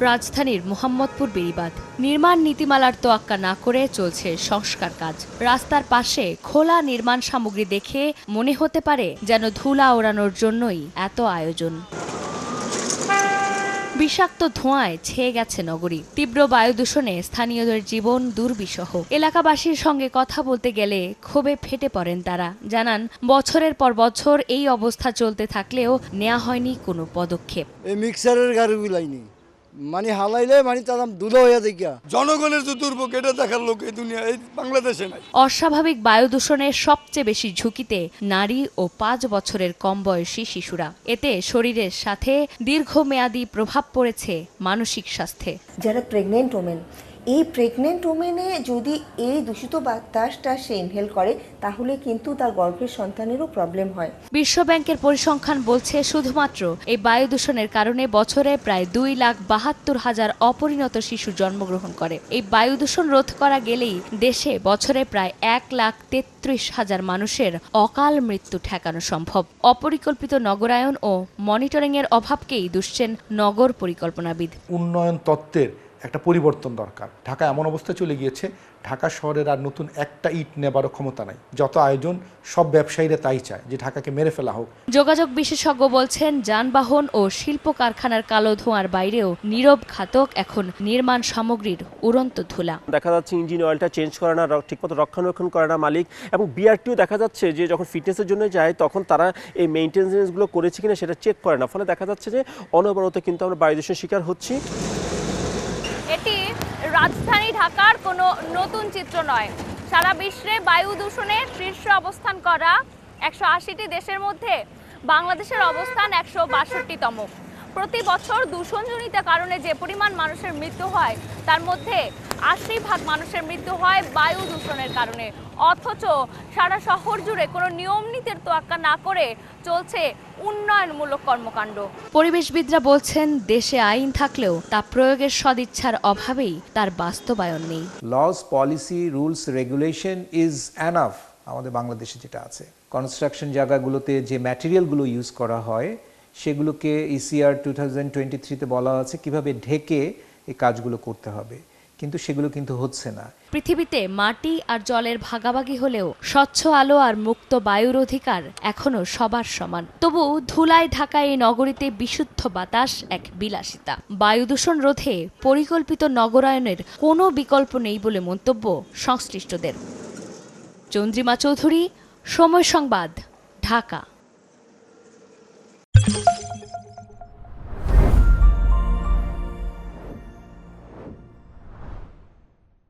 রাজধানীর মোহাম্মদপুর বেড়িবাঁধ। নির্মাণ নীতিমালার তোয়াক্কা না করে চলছে সংস্কার কাজ। রাস্তার পাশে খোলা নির্মাণ সামগ্রী দেখে মনে হতে পারে যেন ধুলা ওড়ানোর জন্যই এত আয়োজন। বিষাক্ত ধোঁয়ায় ছেয়ে গেছে নগরী। তীব্র বায়ু দূষণে স্থানীয়দের জীবন দুর্বিষহ। এলাকাবাসীর সঙ্গে কথা বলতে গেলে ক্ষোভে ফেটে পড়েন তারা। জানান, বছরের পর বছর এই অবস্থা চলতে থাকলেও নেওয়া হয়নি কোনো পদক্ষেপ। মিক্সারের গাড়িগুলাই নেই। মানে হালাইলে মানে তার দুধ হইয়া দেখিয়া। জনগণের যে দুর্ভোগ এটা দেখার লোক এই দুনিয়া এই বাংলাদেশে নাই। অস্বাভাবিক বায়ু দূষণের সবচেয়ে বেশি ঝুঁকিতে নারী ও পাঁচ বছরের কম বয়সী শিশুরা। এতে শরীরের সাথে দীর্ঘমেয়াদী প্রভাব পড়েছে মানসিক স্বাস্থ্যে। যারা প্রেগনেন্ট ওমেন এই প্রেগনেন্ট ওমেনে যদি এই দূষিত বাতাসটা সে ইনহেল করে তাহলে কিন্তু তার গর্ভের সন্তানেরও প্রবলেম হয়। বিশ্বব্যাংকের পরিসংখ্যান বলছে শুধুমাত্র এই বায়ু দূষণের কারণে বছরে প্রায় দুই লাখ বাহাত্তর হাজার অপরিণত শিশু জন্মগ্রহণ করে। এই বায়ু দূষণ রোধ করা গেলেই দেশে বছরে প্রায় এক লাখ তেত্রিশ হাজার মানুষের অকাল মৃত্যু ঠেকানো সম্ভব। অপরিকল্পিত নগরায়ন ও মনিটরিংয়ের অভাবকেই দুষছেন নগর পরিকল্পনাবিদ। উন্নয়ন তত্ত্বের একটা পরিবর্তন দরকার। ঢাকা এমন অবস্থা চলে গিয়েছে ঢাকা শহরের আর নতুন একটা ইট নেবারও ক্ষমতা নাই। যত আয়োজন সব ব্যবসায়ীরা তাই চায় যে ঢাকাকে মেরে ফেলা হোক। যোগাযোগ বিশেষজ্ঞ বলছেন যানবাহন ও শিল্প কারখানার কালো ধোঁয়ার বাইরেও নীরব ঘাতক এখন নির্মাণ সামগ্রীর উড়ন্ত ধুলা। দেখা যাচ্ছে ইঞ্জিন অয়েলটা চেঞ্জ করে না ঠিকমতো রক্ষণাবেক্ষণ করে না মালিক। এবং বিআরটিও দেখা যাচ্ছে যে যখন ফিটনেসের জন্য যায় তখন তারা এই মেনটেন্যান্সগুলো করেছে কিনা সেটা চেক করে না। ফলে দেখা যাচ্ছে যে অনবরত কিন্তু আমরা বায়ু দূষণের শিকার হচ্ছি। ঢাকার কোনো নতুন চিত্র নয়। সারা বিশ্বে বায়ু দূষণে শীর্ষ অবস্থান করা একশো আশিটি দেশের মধ্যে বাংলাদেশের অবস্থান একশো বাষট্টিতম। প্রতি বছর দূষণজনিত কারণে যে পরিমাণ মানুষের মৃত্যু হয় তার মধ্যে আশি ভাগ মানুষের মৃত্যু হয় বায়ু দূষণের কারণে। অথচ সারা শহর জুড়ে কোনো নিয়ম নীতির তোয়াক্কা না করে চলছে উন্নয়নমূলক কর্মকাণ্ড। পরিবেশবিদরা বলছেন দেশে আইন থাকলেও তা প্রয়োগের সদিচ্ছার অভাবেই তার বাস্তবায়ন নেই। Laws policy rules regulation is enough আমাদের বাংলাদেশে যেটা আছে। কনস্ট্রাকশন জায়গাগুলোতে যে ম্যাটেরিয়ালগুলো ইউজ করা হয় সেগুলোকে ইসিআর টু থাউজেন্ড টোয়েন্টি থ্রিতে বলা আছে কীভাবে ঢেকে এই কাজগুলো করতে হবে। কিন্তু সেগুলো কিন্তু হচ্ছে না। পৃথিবীতে মাটি আর জলের ভাগাভাগি হলেও স্বচ্ছ আলো আর মুক্ত বায়ুর অধিকার এখনও সবার সমান। তবু ধুলায় ঢাকা এই নগরীতে বিশুদ্ধ বাতাস এক বিলাসিতা। বায়ু দূষণ রোধে পরিকল্পিত নগরায়নের কোনো বিকল্প নেই বলে মন্তব্য সংশ্লিষ্টদের। চন্দ্রিমা চৌধুরী, সময় সংবাদ, ঢাকা।